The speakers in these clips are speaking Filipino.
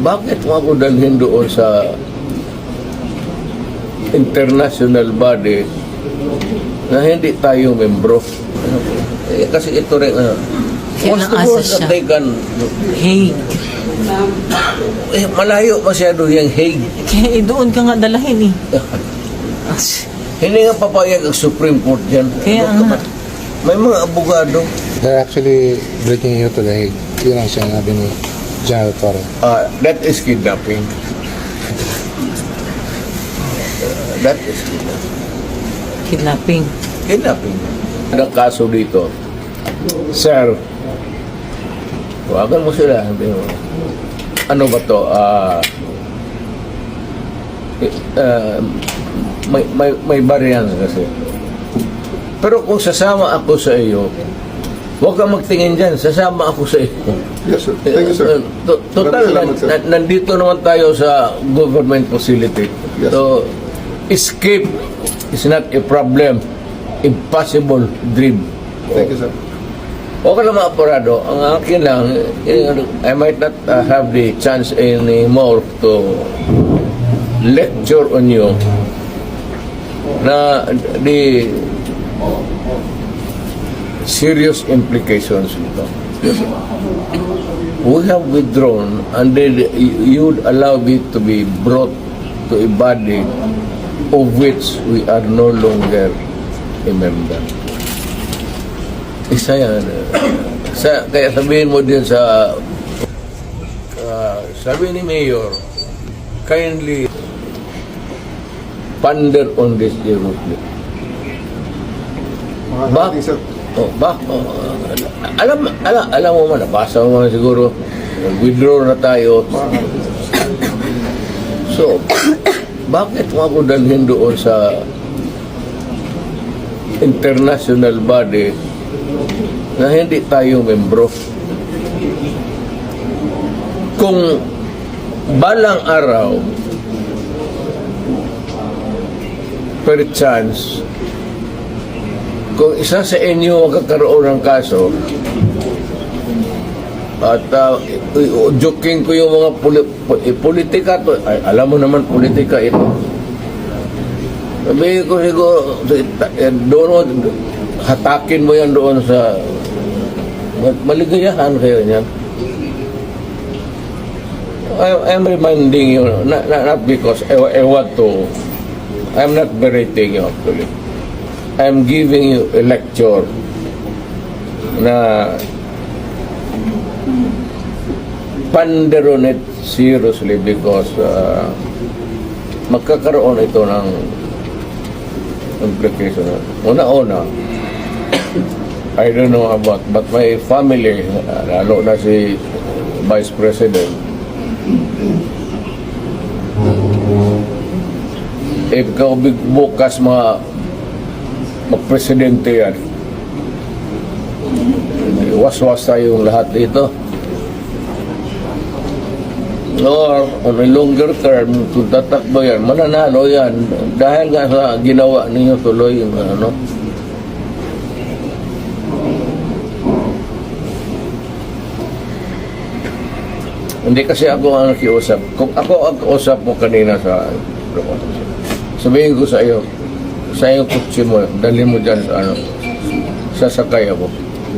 bakit mo ako dalhin doon sa international body na hindi tayo membro? Eh, kasi ito rin, ano, what's the worst that they can, Hague. eh, malayo masyado yung Hague. Kaya eh, doon ka nga dalahin eh. Hindi nga papayag ang Supreme Court dyan. Kaya Ano nga. May mga abogado. They're actually bringing you to the Hague. Yun ang sinabi ni General Torre. Ah, that is kidnapping. that is kidnapping. Kidnapping. Kidnapping. Ang kaso dito, Sir, tawagan mo sila. Ano ba to? Eh, ah, may, may, may variance kasi. Pero kung sasama ako sa iyo, huwag kang magtingin dyan. Sasama ako sa iyo. Yes, sir. Thank you, sir. Uh, to- Total, salamat, sir. na- nandito naman tayo sa government facility. Yes. So, escape is not a problem. Impossible dream. Thank you, sir. Okay naman, Aparado. Ang akin lang, eh, I might not uh, have the chance anymore to lecture on you na the serious implications nito. We have withdrawn and then you would allow me to be brought to a body of which we are no longer a member. Isa yan. Sa, kaya sabihin mo din sa uh, sabi ni Mayor, kindly ponder on this seriously. Mga Ba? dating, sir. Oh, ba? Oh, alam, alam, alam mo man, nabasa mo man siguro, withdraw na tayo. So, bakit mo ako dalhin doon sa international body na hindi tayo membro? Kung balang araw, per chance, kung isa sa inyo ang kakaroon ng kaso, at uh, joking ko yung mga poli- po- politika to, ay, alam mo naman politika ito. Sabihin ko siguro, eh, doon, hatakin mo yan doon sa ma- maligayahan kayo niyan. I, I'm reminding you, not, not, not because I, I want to, I'm not berating you actually. I'm giving you a lecture na ponder on it seriously because uh, magkakaroon ito ng implication. Una-una, I don't know about, but my family, uh, lalo na si Vice President, if bukas mga magpresidente yan, was-was tayong lahat dito. Or on a longer term, kung tatakbo yan, mananalo yan. Dahil nga sa ginawa ninyo tuloy yung ano. Hindi kasi ako ang nakiusap. Kung ako ang kausap mo kanina sa sabihin ko sa iyo, sa iyong kutsi mo, dalhin mo dyan sa ano, sasakay ako.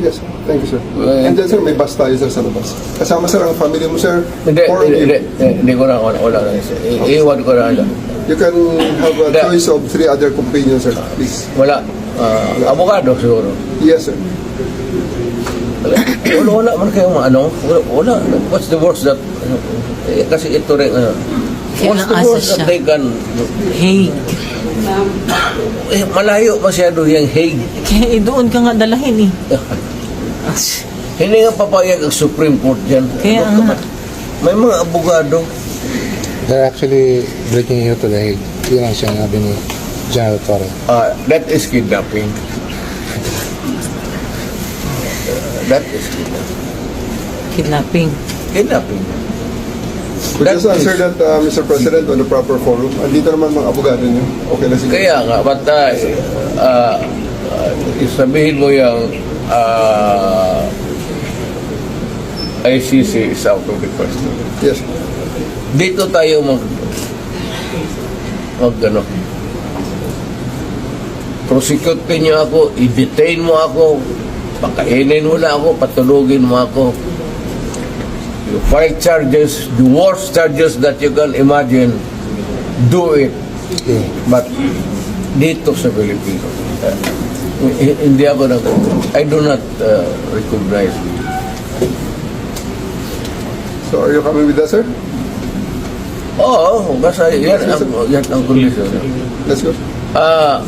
Yes, sir. Thank you, sir. Well, And then, sir, may bus tayo, sir, sa labas. Kasama, sir, ang family mo, sir. Hindi, Or hindi, hindi, hindi ko na, wala, wala na. I- Iwan ko na lang. you can have a Hindi. choice of three other companions, sir. Please. Wala. Uh, abogado siguro. Yes, sir. Wala, wala, wala man kayong ano. Wala, wala. What's the worst that, eh, kasi ito rin, Kaya what's the worst that they can, Hague. eh, malayo masyado yung Hague. Kaya eh, doon ka nga dalahin eh. Hindi nga papayag ang Supreme Court dyan. Kaya Ano ka nga. ba? May mga abogado. They're actually bringing you to the Hague. Yun ang sinabi ni General Torre. Ah, that is kidnapping. that is kidnapping. Kidnapping. Kidnapping. Could That just answer that, uh, Mr. President, on the proper forum. Andito naman mga abogado niyo. Okay na siguro. Kaya nga, but uh, uh, uh, sabihin mo yung uh, ICC is out of the question. Yes. Dito tayo mag mag ano prosecute niyo ako, i-detain mo ako, pakainin mo na ako, patulugin mo ako. Fight charges, the worst charges that you can imagine, do it. But dito sa Pilipinas, uh, hi- hindi ako nag... I do not uh, recognize. So are you coming with us, sir? Oo, basta yan ang, yan ang condition. Let's go. Ah,